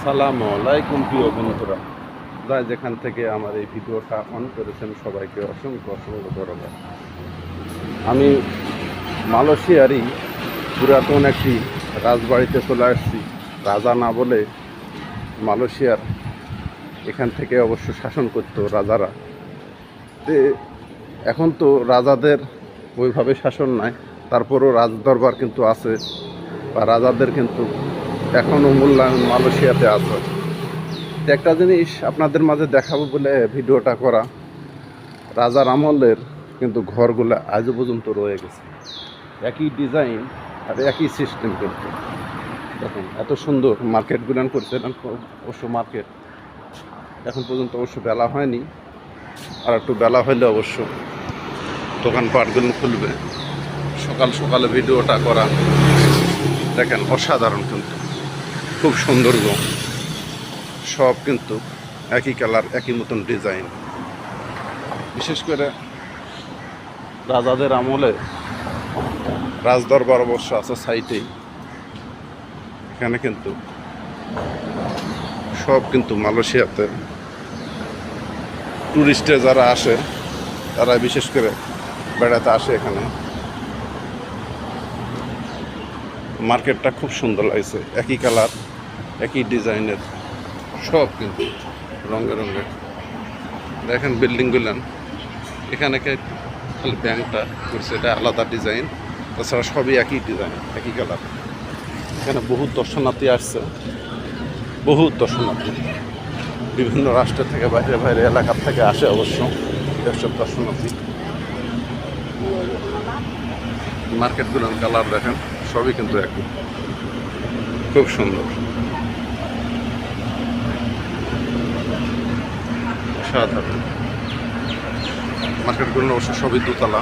আসসালামু আলাইকুম প্রিয় বন্ধুরা। যারা যেখান থেকে আমার এই ভিডিওটা অন করেছেন, সবাইকে অসংখ্য অসংখ্য ধন্যবাদ। আমি মালয়েশিয়ারই পুরাতন একটি রাজবাড়িতে চলে আসছি। রাজা না বলে মালয়েশিয়ার এখান থেকে অবশ্য শাসন করতো রাজারা। তে এখন তো রাজাদের ওইভাবে শাসন নাই, তারপরও রাজদরবার কিন্তু আছে, বা রাজাদের কিন্তু এখনও মূল্যায়ন মালয়েশিয়াতে আছে। একটা জিনিস আপনাদের মাঝে দেখাবো বলে ভিডিওটা করা। রাজার আমলের কিন্তু ঘরগুলো আজও পর্যন্ত রয়ে গেছে। একই ডিজাইন আর একই সিস্টেম কিন্তু। দেখুন, এত সুন্দর মার্কেট গুলান অবশ্য মার্কেট এখন পর্যন্ত অবশ্য বেলা হয়নি। আর একটু বেলা হলে অবশ্য দোকানপাটগুলো খুলবে। সকাল সকালে ভিডিওটা করা। দেখেন, অসাধারণ কিন্তু। খুব সুন্দর গো সব কিন্তু একই কালার, একই মতন ডিজাইন। বিশেষ করে রাজাদের আমলে রাজদরবার অবশ্য আছে সাইটেই এখানে কিন্তু সব কিন্তু মালয়েশিয়াতে টুরিস্টে যারা আসে, তারা বিশেষ করে বেড়াতে আসে এখানে। মার্কেটটা খুব সুন্দর লাগছে, একই কালার। একই ডিজাইনের সব কিন্তু রঙে রঙে। দেখেন বিল্ডিংগুলান এখানে খালি ব্যাংকটা করছে, এটা আলাদা ডিজাইন, তাছাড়া সবই একই ডিজাইন, একই কালার। এখানে বহু দর্শনার্থী আসছে বহু দর্শনার্থী। বিভিন্ন রাষ্ট্র থেকে, বাইরে বাইরে এলাকার থেকে আসে অবশ্য, এসব দর্শনার্থী। মার্কেটগুলোর কালার দেখেন, সবই কিন্তু একই। খুব সুন্দর। সাধারণ। মার্কেটগুলো অবশ্য সবই দোতলা।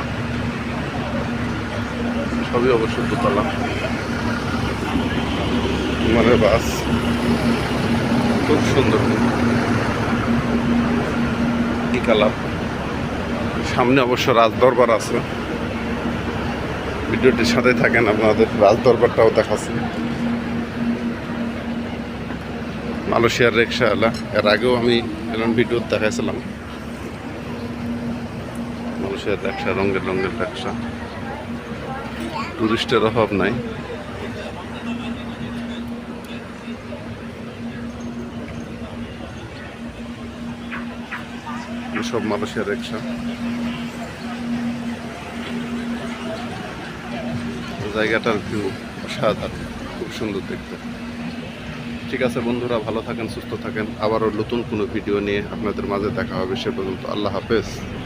সবই অবশ্য দোতলা। মানে বাস। খুব সুন্দর। কি কালার। সামনে অবশ্য রাজদরবার আছে। ভিডিওটির সাথে থাকেন আপনাদের। রাজদরবারটাও দেখাচ্ছে। মালয়েশিয়ার রিক্সাওয়ালা। এর আগেও আমি এরকম ভিডিও দেখাইছিলাম। মালয়েশিয়ার রিক্সা, রঙের রঙের রিক্সা। টুরিস্টের অভাব নাই। সব মালয়েশিয়ার রিক্সা। জায়গাটার ভিউ অসাধারণ, খুব সুন্দর দেখতে। ঠিক আছে বন্ধুরা, ভালো থাকেন, সুস্থ থাকেন। আবারও নতুন কোনো ভিডিও নিয়ে আপনাদের মাঝে দেখা হবে, সে পর্যন্ত আল্লাহ হাফেজ।